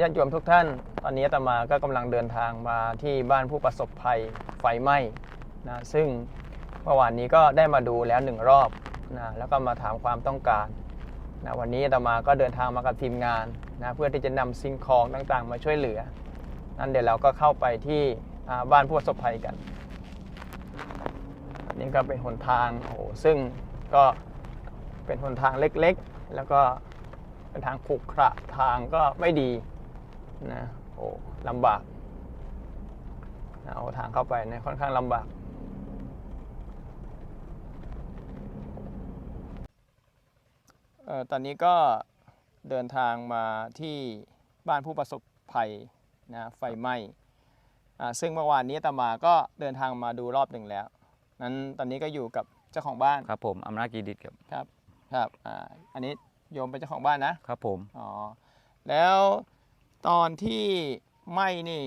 ญาติโยมทุกท่าน ตอนนี้ตมาก็กำลังเดินทางมาที่บ้านผู้ประสบภัยไฟไหม้นะซึ่งเมื่อวานนี้ก็ได้มาดูแล้วหนึ่งรอบนะแล้วก็มาถามความต้องการนะวันนี้ตมาก็เดินทางมากับทีมงานนะเพื่อที่จะนำสิ่งของต่างๆ มาช่วยเหลือ นั่นเดี๋ยวเราก็เข้าไปที่บ้านผู้ประสบภัยกันนนี้ก็เป็นหนทางโอ้ซึ่งก็เป็นหนทางเล็กๆ แล้วก็ เป็นทางขรุขระทางก็ไม่ดีนะโอ้ลำบากนะเอาทางเข้าไปเนะค่อนข้างลำบากเอ่อตอนนี้ก็เดินทางมาที่บ้านผู้ประสบภัยนะไฟไหม้อ่าซึ่งเมื่อวานนี้อาตมาก็เดินทางมาดูรอบหนึ่งแล้ว นั้นตอนนี้ก็อยู่กับเจ้าของบ้าน ครับผมอำนาจกีดิตครับ ครับ ครับอ่าอันนี้ โยมเป็นเจ้าของบ้านนะครับผม อ๋อแล้วตอนที่ไหม้นี่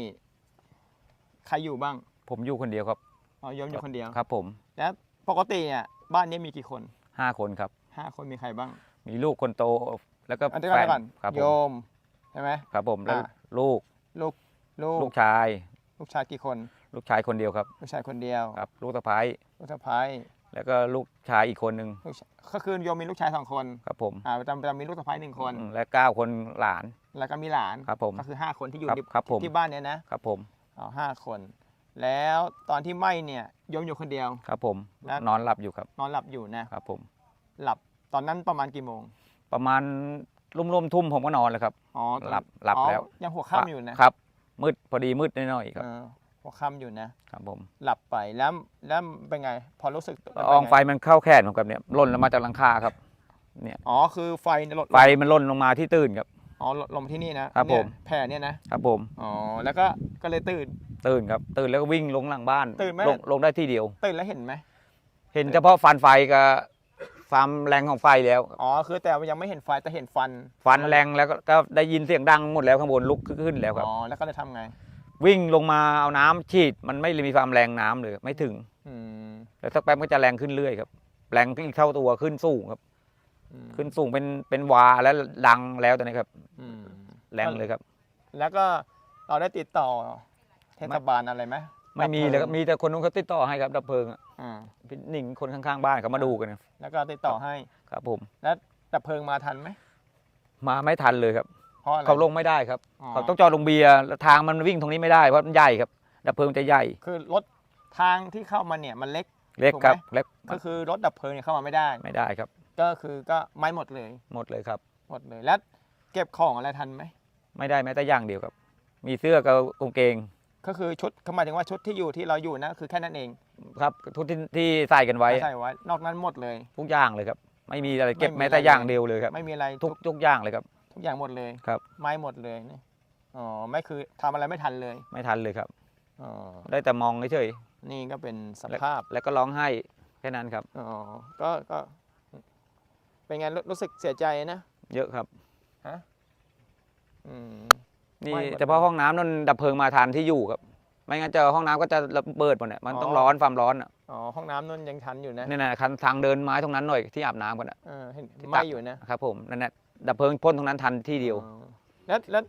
ใครอยู่บ้างผมอยู่คนเดียวครับ อ๋อโยมอยู่คนเดียวครับผมแล้วปกติเนี่ยบ้านนี้มีกี่คนห้าคนครับ ห้าคนมีใครบ้างมีลูกคนโตแล้วก็อันเดียวแฟกันนก่อนครับผโยมมใช่ไหม ครับผมแล้วอ่า ลูกลูกลูกลูกชาย ลูกชายกี่คน ลูกชายคนเดียวครับ ลูกชายคนเดียวครับ ลูกสะพ้ายลูกสะพ้าย แล้วก็ลูกชายอีกคนหนึ่งลูกชายก็คือโยมมีลูกชายสองคนครับผมอ่าประจำประจำมีลูกสะพ้ายหนึ่งคน อืมและเก้าคนหลาน แล้วก็มีหลานครับผมก็คือห้าคนที่อยู่ครับที่ครับผม ที่บ้านเนี้ยนะครับผมอ๋อห้าคน แล้วตอนที่ไหม้เนี่ยโยมอยู่คนเดียว ครับผม แล้ว นอนหลับอยู่ครับนอนหลับอยู่นะครับผม หลับตอนนั้นประมาณกี่โมงประมาณร่วมๆทุ่มผมก็นอนเลยครับ อ๋อตอนหลับหลับอ๋อแล้ว ยังหัวค่ำอยู่นะครับ มืดพอดีมืดหน่อยๆครับ เออ หัวค่ำอยู่นะ ครับผมหลับไปแล้วแล้วเป็นไง พอรู้สึกเป็นอองไงไฟมันเข้าแขนผมครับเนี่ยหล่นลงมาจากหลังคาครับ อ๋อคือไฟเนี่ยหล่นไฟมันหล่นลงมาที่ตื่นครับ อ๋อหล่นลงมาที่นี่นะครับเนี่ยผม แผ่เนี่ยนะครับผม อ๋อแล้วก็ก็เลยตื่น ตื่นครับ ตื่นแล้วก็วิ่งลงหลังบ้านตื่นไหม ลงลงได้ที่เดียว ตื่นแล้วเห็นไหมเห็นเฉพาะฟันไฟกับความแรงของไฟแล้วอ๋อคือแต่ยังไม่เห็นไฟแต่เห็นฟันฟันแรงแล้วก็ก็ได้ยินเสียงดังหมดแล้วข้างบนลุกขึ้นแล้วครับ อ๋อแล้วก็เลยทำไง วิ่งลงมาเอาน้ำฉีดมันไม่มีความแรงน้ำเลยไม่ถึงอืมแล้วสักแป๊บก็จะแรงขึ้นเรื่อยครับ แรงขึ้นอีกเท่าตัวขึ้นสูงครับอืมขึ้นสูงเป็นเป็นวาแล้วดังแล้วตอนนี้ครับอืมแรงเลยครับ แล้วก็เราได้ติดต่อเทศบาลอะไรไหมไม่มีเลยครับมีแต่คนนู้นเขาติดต่อให้ครับดับเพลิงอะอ่าพี่หนิงคนข้างๆบ้านเขามาดูกันครับแล้วก็ติดต่อให้ครับผมแล้วดับเพลิงมาทันไหมมาไม่ทันเลยครับเพ ราะอะไร เขาลงไม่ได้ครับอ๋อ เขาต้องจอดลงเบียร์แล้วทางมันวิ่งตรงนี้ไม่ได้เพราะมันใหญ่ครับดับเพลิงจะใหญ่คือรถทางที่เข้ามาเนี่ยมันเล็ก เล็กถูกไหมครับเล็กก็คือรถดับเพลิงเนี่ยเข้ามาไม่ได้ ไม่ได้ครับ ก็คือก็ไหม้หมดเลย หมดเลยครับ หมดเลยแล้วเก็บของอะไรทันไหมไม่ได้แม้แต่อย่างเดียวครับ มีเสื้อกับกางเกงก็คือชุดเขาหมายถึงว่าชุดที่อยู่ที่เราอยู่นะคือแค่นั้นเองครับทุกที่ที่ใส่กันไว้ใส่ไว้นอกนั้นหมดเลย ทุกอย่างเลยครับ ไม่มีอะไรเก็บไม่มีแม้แต่อะไรอย่างเดียวเลยครับ ไม่มีอะไรทุกทุกอย่างเลยครับทุก อย่างหมดเลยครับไหม้หมดเลยนี่อ๋อไม่คือทำอะไรไม่ทันเลยไม่ทันเลยครับ อ๋อได้แต่มองเฉยนี่ก็เป็นสๆและภาพแล้วก็ร้องไห้แค่นั้นครับ อ๋อก็ก็ เป็นไงรู้รู้สึกเสียใจนะเยอะครับ อืม นี่ไม่หมด เฉพาะห้องน้ำนั่นดับเพลิงมาทันที่อยู่ครับ ไม่งั้นเจอห้องน้ำก็จะระเบิดหมดเนี่ยมันต้องอ๋อร้อนความร้อนอะอ๋อห้องน้ำนั่นยังทันอยู่นะนี่นะคันทางเดินไม้ตรงนั้นหน่อยที่อาบน้ำกันอะ เออเห็นที่ไหตัม่กอยู่นะ ครับผมนั่นแหละ ดับเพลิงพ่นตรงนั้นทันที่เดียวอ๋อแล้วแล้ว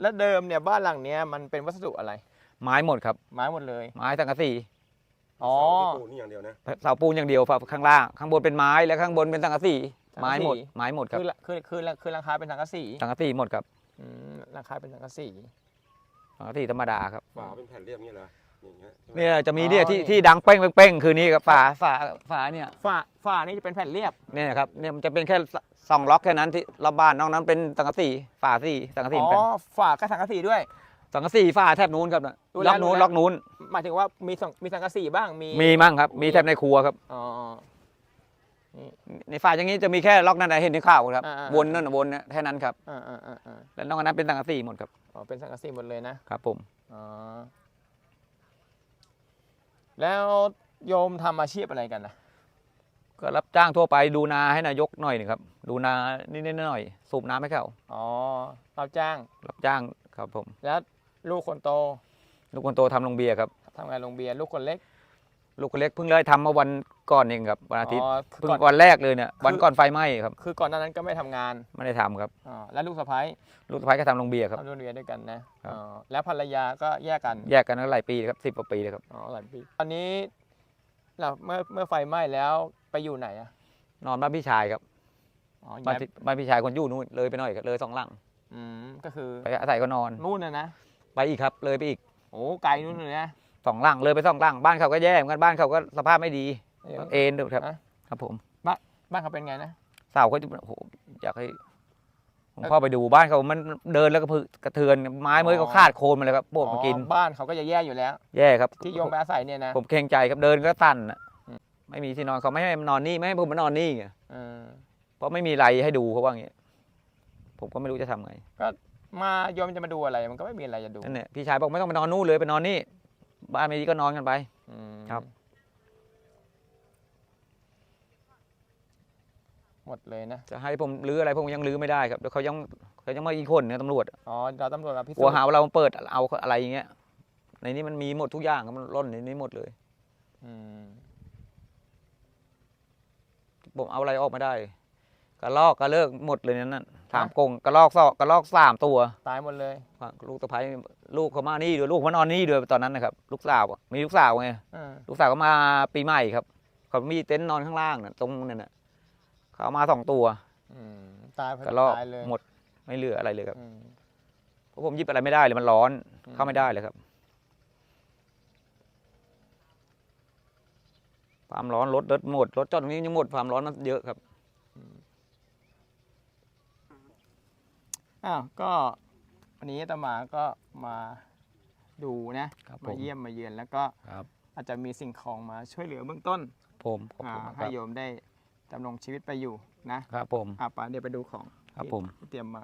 แล้วเดิมเนี่ยบ้านหลังเนี้ยมันเป็นวัสดุอะไร ไม้หมดครับ ไม้หมดเลย ไม้สังกะสีอ๋อเสาที่ปูนี่อย่างเดียวนะเสาปูนอย่างเดียวครับข้างล่างข้างบนเป็นไม้แล้วข้างบนเป็นสังกะสีสังกะสีไม้หมดไม้หมดครับคือละคือคือคือราคาเป็นสังกะสีสังกะสีหมดครับอืมราคาเป็นสังกะสีสังกะสีธรรมดาครับฝาเป็นแผ่นเรียบอย่างเงี้ยเหรอ อย่างเงี้ยใช่ไหมเนี่ยจะมีเนี่ยอ๋อที่นี่ที่ดังเป้งเป้งๆคือนี่ครับฝาฝาฝาเนี่ยฝ้าฝ้านี่จะเป็นแผ่นเรียบ เนี่ยครับเนี่ยมันจะเป็นแค่สองล็อกแค่นั้นที่รอบบ้านนอกนั้นเป็นสังกะสีฝาสีสังกะสีอ๋เหมือนกันอฝ้าก็สังกะสีด้วย สังกะสีฝาแทบนู้นครับน่ะรู้แล้วล็อกนู้นรู้แล้วล็อกนู้นหมายถึงว่ามีสังมีสังกะสีบ้างมีมีมั่งครับ มีแทบในครัวครับ อ๋อ ในฝาอย่างนี้จะมีแค่ล็อกนั่นนะเห็นในข่าวครับอ่าๆ วนนั่นนะวนนะแค่นั้นครับอ่าอ่าอ่าอ่าแล้วนอกนั้นเป็นสังกะสีหมดครับอ๋อเป็นสังกะสีหมดเลยนะครับผมอ๋อ แล้วโยมทำอาชีพอะไรกันนะก็รับจ้างทั่วไปดูนาให้นายกหน่อยหนึงครับ ดูนานิดๆหน่อยๆสูบน้ำให้เขาอ๋อรับจ้างรับจ้างครับผม แล้วลูกคนโตลูกคนโตทำโรงเบียร์ครับทำงานโรงเบียร์ลูกคนเล็ก ลูกคนเล็กเพิ่งเลยทำเมื่อวันก่อนเองครับวันอาทิตย์อ๋อเพิ่งก่อน วันแรกเลยเนี่ยคือวันก่อนไฟไหม้ครับคือก่อนหน้านั้นก็ไม่ทำงานไม่ได้ทำครับอ๋อแล้วลูกสะพ้ายลูกสะพ้ายก็ทำโรงเบียร์ครับ ทำโรงเรียนด้วยกันนะครับ อ๋อแล้วภรรยาก็แยกกันแยกกันตั้งหลายปีเลยครับสิบกว่าปีเลยครับ อ๋อหลายปีตอนนี้เราเมื่อเมื่อไฟไหม้แล้วไปอยู่ไหนอะนอนบ้านพี่ชายครับอ๋อบ้านย้ายพี่บ้านพี่ชายคนอยู่นู่นเลยไปหน่อยครับเลยสองหลังอืมก็คือไปอาศัยก็นอน นู่นนะนะไปอีกครับเลยไปอีกโอ้ไกลนู่นเลยนะ สองหลังเลยไปสองหลังบ้านเขาก็แย่เหมือนกันบ้านเขาก็สภาพไม่ดี เดี๋ยว เอ็นด้วยครับฮะครับผมบ้านเขาเป็นไงนะสาวเขาจะโอ้โหอยากให้ผมเข้าไปดูบ้านเขามันเดินแล้วก็พึกระเทือนไม้เมื่อยเขาขาดโคนมาเลยครับพวกมากิน อ๋อบ้านเขาก็จะแย่อยู่แล้ว แย่ครับที่โยมไปอาศัยเนี่ยนะ ผมเกรงใจครับเดินก็ตันน่ะอืม ไม่มีที่นอนเขาไม่ให้มานอนนี่ไม่ให้ผมมานอนนี่ไงเออเพราะไม่มีอะไรให้ดูเขาว่าอย่างเงี้ยผมก็ไม่รู้จะทำไงมาโยมจะมาดูอะไรมันก็ไม่มีอะไรจะดูนั่นแหละพี่ชายบอกไม่ต้องไปนอนนู่นเลยไปนอนนี่ บ้านไม่ดีก็นอนกันไปอืมครับ หมดเลยนะจะให้ผมรื้ออะไรผมยังรื้อไม่ได้ครับเดี๋ยวเขายังเขายังมาอีกคนเนี่ยตำรวจอ๋อเราตำรวจมาพิกสูลัวจน์หาว่าเราเปิดเอาอะไรอย่างเงี้ยในนี้มันมีหมดทุกอย่างครับมันร่นในนี้หมดเลยอืมผมเอาอะไรออกมาได้ กระลอกกระเลิกหมดเลยนั่นน่ะสามกรงกระลอกสองกระลอกสามตัว ตายหมดเลย ลูกตะไคร้ลูกเขามานี่ด้วยลูกเขานอนนี่ด้วยตอนนั้นนะครับ ลูกสาวอะมีลูกสาวไงเออลูกสาวก็มาปีใหม่ครับเขามีเต็นท์นอนข้างล่างน่ะตรงนั้นน่ะเขาเอามาสองตัวอืมตายเพกระลอกตายเลยหมดไม่เหลืออะไรเลยครับอืมเพราะผมหยิบอะไรไม่ได้เลยมันร้อนอืมเข้าไม่ได้เลยครับความร้อนรถรถหมดรถจอดตรงนี้ยังหมดความร้อนมันเยอะครับ อ้าวก็วันนี้อาตมาก็มาดูนะครับมาผมเยี่ยมมาเยือนแล้วก็ครับ อาจจะมีสิ่งของมาช่วยเหลือเบื้องต้นผมขอบอ่าคุณคให้รับโยมได้ดำรงชีวิตไปอยู่นะครับผมอะปาเดี๋ยวไปดูของครับที่ผมที่เตรียมมา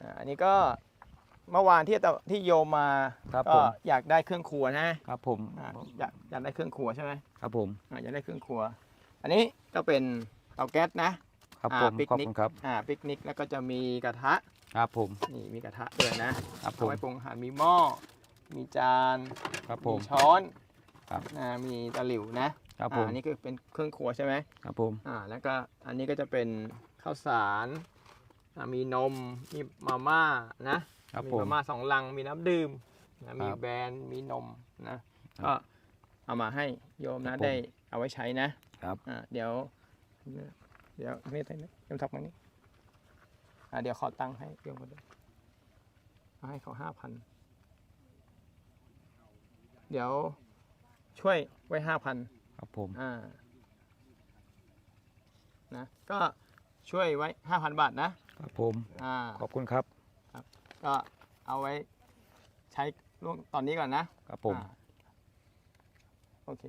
อ่าอันนี้ก็เมื่อวานที่อาตที่โยมมาครับก็ผมอยากได้เครื่องครัวนะครับผมอ่าอยากอยากได้เครื่องครัวใช่ไหมครับผมอ่าอยากได้เครื่องครัว อันนี้ก็เป็นเตาแก๊สนะ ครับอ่าผมปิกขอบนิกคุณครับอ่าปิกนิกแล้วก็จะมีกระทะครับผมนี่มีกระทะด้วยนะครับผเอามไว้ปรุงอาหารมีหม้อมีจานครับผมีมช้อนครับ อ่ามีตะหลิวนะครับผมอ่าอันนี้คือเป็นเครื่องครัวใช่ไหมครับผมอ่าแล้วก็อันนี้ก็จะเป็นข้าวสารอ่ามีนมมีมาม่านะครับมีผม มาม่าสองลังมีน้ำดื่มนะมีครับแบรนด์มีนมนะครับก็เอามาให้โยมครันะบผมได้เอาไว้ใช้นะครับ อ่าเดี๋ยว เดี๋ยวนี่ไทยนะโยมทักมานี่อ่าเดี๋ยวขอตังค์ให้โยมก็ได้เอาให้เขาห้าพันเดี๋ยวช่วยไว้ห้าพันครับผม อ่านะก็ช่วยไว้ห้าพันบาทนะครับผม อ่าขอบคุณครับ ก็เอาไว้ใช้ร่วงตอนนี้ก่อนนะครับผม อ่าโอเค